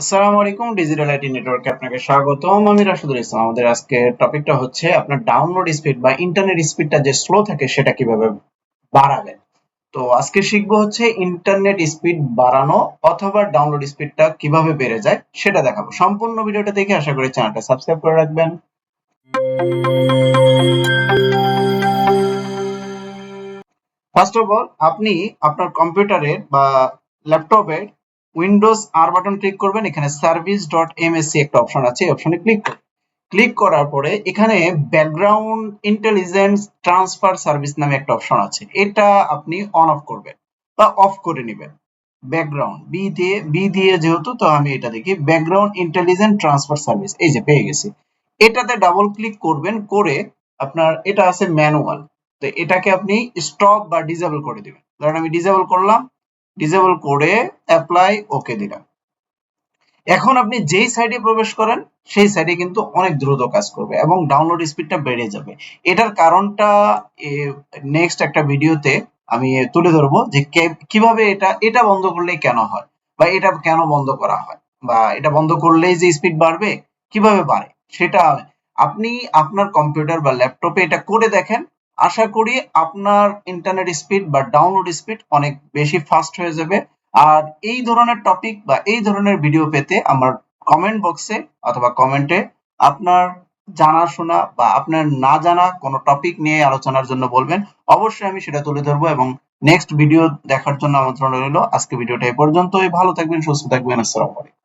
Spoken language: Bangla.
আসসালামু আলাইকুম ডিজিটাল আইটি নেটওয়ার্কে আপনাকে স্বাগতম। আমি রাশিদুল ইসলাম। আমাদের আজকে টপিকটা হচ্ছে আপনার ডাউনলোড স্পিড বা ইন্টারনেট স্পিডটা যে স্লো থাকে সেটা কীভাবে বাড়াবেন তো আজকে শিখব হচ্ছে ইন্টারনেট স্পিড বাড়ানো অথবা ডাউনলোড স্পিডটা কীভাবে বেড়ে যায় সেটা দেখাবো। সম্পূর্ণ ভিডিওটা দেখে আশা করি চ্যানেলটা সাবস্ক্রাইব করে রাখবেন। ফার্স্ট অফ অল আপনি আপনার কম্পিউটারের বা ল্যাপটপের উইন্ডোজ আর বাটন ক্লিক করবেন, এখানে সার্ভিস ডট এমএসসি একটা অপশন আছে, এই অপশনে ক্লিক করুন। ক্লিক করার পরে এখানে ব্যাকগ্রাউন্ড ইন্টেলিজেন্স ট্রান্সফার সার্ভিস নামে একটা অপশন আছে, এটা আপনি অন অফ করবেন বা অফ করে নেবেন। ব্যাকগ্রাউন্ড বি দিয়ে বি দিয়ে যেহেতু, তো আমি এটা দেখি ব্যাকগ্রাউন্ড ইন্টেলিজেন্ট ট্রান্সফার সার্ভিস এই যে পেয়ে গেছি। এটাতে ডাবল ক্লিক করবেন, করে আপনার, এটা আছে ম্যানুয়াল তো এটাকে আপনি স্টপ বা ডিসেবল করে দিবেন। ধরেন আমি ডিসেবল করলাম ডিসেবল করে অ্যাপ্লাই ওকে দিলাম। এখন আপনি যেই সাইডে প্রবেশ করেন, সেই সাইডে কিন্তু অনেক দ্রুত কাজ করবে এবং ডাউনলোড স্পিডটা বেড়ে যাবে। এটার কারণটা নেক্সট একটা ভিডিওতে আমি তুলে ধরবো যে কীভাবে এটা এটা বন্ধ করলে কেন হয় বা এটা কেন বন্ধ করা হয় বা এটা বন্ধ করলেই যে স্পিড বাড়বে, কীভাবে বাড়ে, সেটা আপনি আপনার কম্পিউটার বা ল্যাপটপে এটা করে দেখেন আশা করি আপনার ইন্টারনেট স্পিড বা ডাউনলোড স্পিড অনেক বেশি ফাস্ট হয়ে যাবে। আর এই ধরনের টপিক বা এই ধরনের ভিডিও পেতে আমার কমেন্ট বক্সে অথবা কমেন্টে আপনার জানাশোনা বা আপনার না জানা কোনো টপিক নিয়ে আলোচনার জন্য বলবেন। অবশ্যই আমি সেটা তুলে ধরবো এবং নেক্সট ভিডিও দেখার জন্য আমন্ত্রণ রইল। আজকে ভিডিওটা এই পর্যন্তই। ভালো থাকবেন, সুস্থ থাকবেন। আসসালামু আলাইকুম।